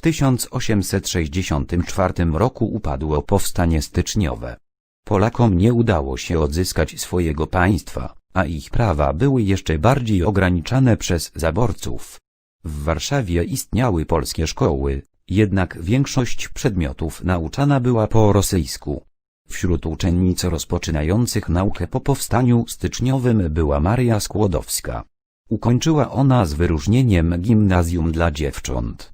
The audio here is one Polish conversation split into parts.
W 1864 roku upadło powstanie styczniowe. Polakom nie udało się odzyskać swojego państwa, a ich prawa były jeszcze bardziej ograniczane przez zaborców. W Warszawie istniały polskie szkoły, jednak większość przedmiotów nauczana była po rosyjsku. Wśród uczennic rozpoczynających naukę po powstaniu styczniowym była Maria Skłodowska. Ukończyła ona z wyróżnieniem gimnazjum dla dziewcząt.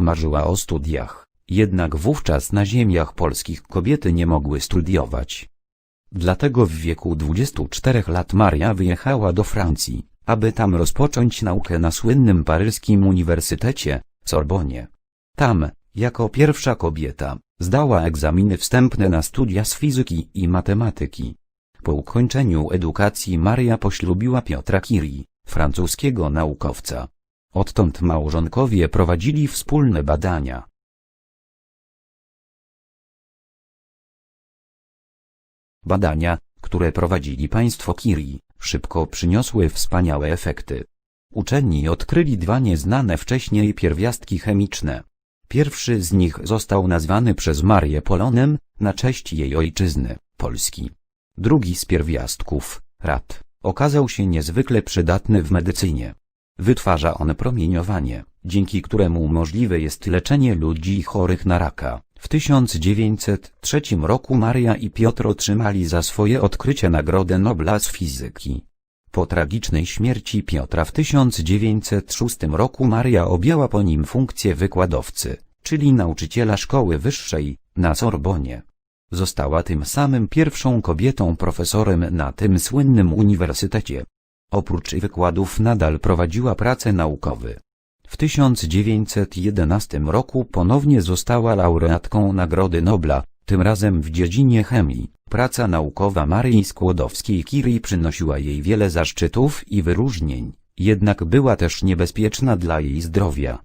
Marzyła o studiach, jednak wówczas na ziemiach polskich kobiety nie mogły studiować. Dlatego w wieku 24 lat Maria wyjechała do Francji, aby tam rozpocząć naukę na słynnym paryskim uniwersytecie, Sorbonie. Tam, jako pierwsza kobieta, zdała egzaminy wstępne na studia z fizyki i matematyki. Po ukończeniu edukacji Maria poślubiła Piotra Curie, francuskiego naukowca. Odtąd małżonkowie prowadzili wspólne badania. Badania, które prowadzili państwo Curie, szybko przyniosły wspaniałe efekty. Uczeni odkryli dwa nieznane wcześniej pierwiastki chemiczne. Pierwszy z nich został nazwany przez Marię Polonem, na cześć jej ojczyzny, Polski. Drugi z pierwiastków, rad, okazał się niezwykle przydatny w medycynie. Wytwarza on promieniowanie, dzięki któremu możliwe jest leczenie ludzi chorych na raka. W 1903 roku Maria i Piotr otrzymali za swoje odkrycie Nagrodę Nobla z fizyki. Po tragicznej śmierci Piotra w 1906 roku Maria objęła po nim funkcję wykładowcy, czyli nauczyciela szkoły wyższej, na Sorbonie. Została tym samym pierwszą kobietą profesorem na tym słynnym uniwersytecie. Oprócz wykładów nadal prowadziła prace naukowe. W 1911 roku ponownie została laureatką Nagrody Nobla, tym razem w dziedzinie chemii. Praca naukowa Marii Skłodowskiej-Curie przynosiła jej wiele zaszczytów i wyróżnień, jednak była też niebezpieczna dla jej zdrowia.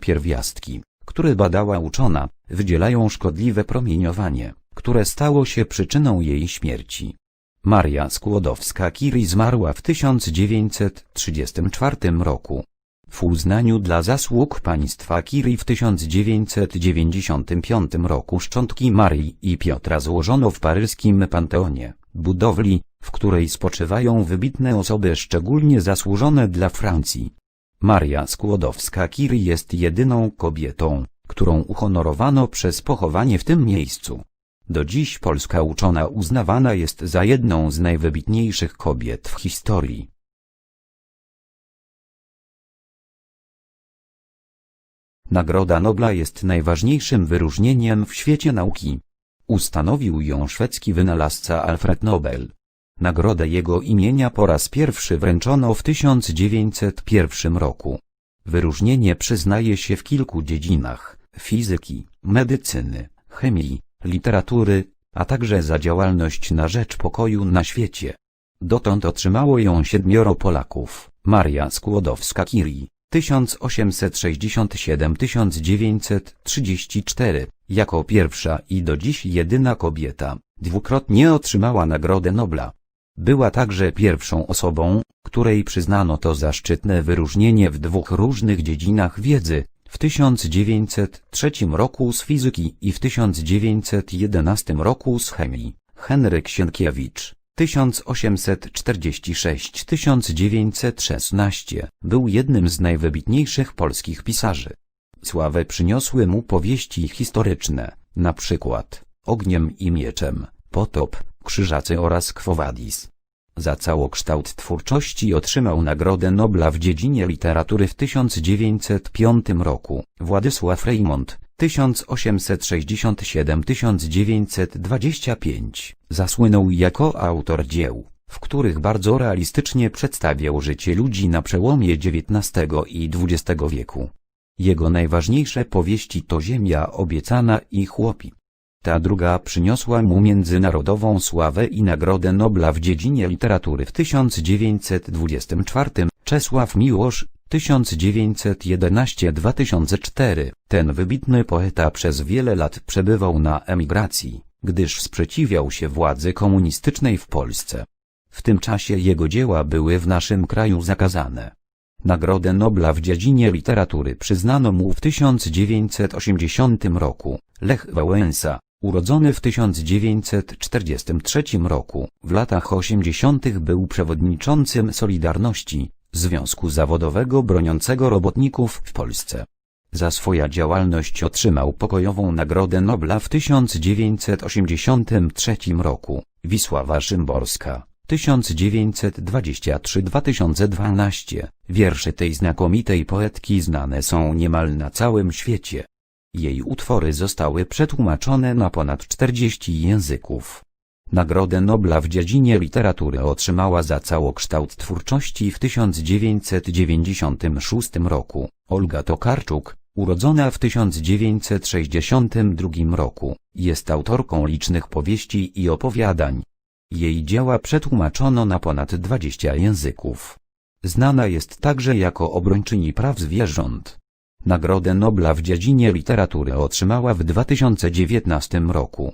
Pierwiastki, które badała uczona, wydzielają szkodliwe promieniowanie, które stało się przyczyną jej śmierci. Maria Skłodowska-Curie zmarła w 1934 roku. W uznaniu dla zasług państwa Curie w 1995 roku szczątki Marii i Piotra złożono w paryskim Panteonie, budowli, w której spoczywają wybitne osoby szczególnie zasłużone dla Francji. Maria Skłodowska-Curie jest jedyną kobietą, którą uhonorowano przez pochowanie w tym miejscu. Do dziś polska uczona uznawana jest za jedną z najwybitniejszych kobiet w historii. Nagroda Nobla jest najważniejszym wyróżnieniem w świecie nauki. Ustanowił ją szwedzki wynalazca Alfred Nobel. Nagrodę jego imienia po raz pierwszy wręczono w 1901 roku. Wyróżnienie przyznaje się w kilku dziedzinach fizyki, medycyny, chemii, literatury, a także za działalność na rzecz pokoju na świecie. Dotąd otrzymało ją siedmioro Polaków, Maria Skłodowska-Curie, 1867-1934, jako pierwsza i do dziś jedyna kobieta, dwukrotnie otrzymała Nagrodę Nobla. Była także pierwszą osobą, której przyznano to zaszczytne wyróżnienie w dwóch różnych dziedzinach wiedzy, w 1903 roku z fizyki i w 1911 roku z chemii. Henryk Sienkiewicz 1846-1916 był jednym z najwybitniejszych polskich pisarzy. Sławę przyniosły mu powieści historyczne, na przykład Ogniem i mieczem, Potop, Krzyżacy oraz Quo Vadis. Za całokształt twórczości otrzymał Nagrodę Nobla w dziedzinie literatury w 1905 roku. Władysław Reymont 1867-1925 zasłynął jako autor dzieł, w których bardzo realistycznie przedstawiał życie ludzi na przełomie XIX i XX wieku. Jego najważniejsze powieści to Ziemia obiecana i Chłopi. Ta druga przyniosła mu międzynarodową sławę i Nagrodę Nobla w dziedzinie literatury w 1924. Czesław Miłosz 1911-2004 Ten wybitny poeta przez wiele lat przebywał na emigracji, gdyż sprzeciwiał się władzy komunistycznej w Polsce. W tym czasie jego dzieła były w naszym kraju zakazane. Nagrodę Nobla w dziedzinie literatury przyznano mu w 1980 roku. Lech Wałęsa, urodzony w 1943 roku, w latach 80. był przewodniczącym Solidarności, Związku Zawodowego broniącego robotników w Polsce. Za swoją działalność otrzymał pokojową Nagrodę Nobla w 1983 roku. Wisława Szymborska, 1923-2012. Wiersze tej znakomitej poetki znane są niemal na całym świecie. Jej utwory zostały przetłumaczone na ponad 40 języków. Nagrodę Nobla w dziedzinie literatury otrzymała za całokształt twórczości w 1996 roku. Olga Tokarczuk, urodzona w 1962 roku, jest autorką licznych powieści i opowiadań. Jej dzieła przetłumaczono na ponad 20 języków. Znana jest także jako obrończyni praw zwierząt. Nagrodę Nobla w dziedzinie literatury otrzymała w 2019 roku.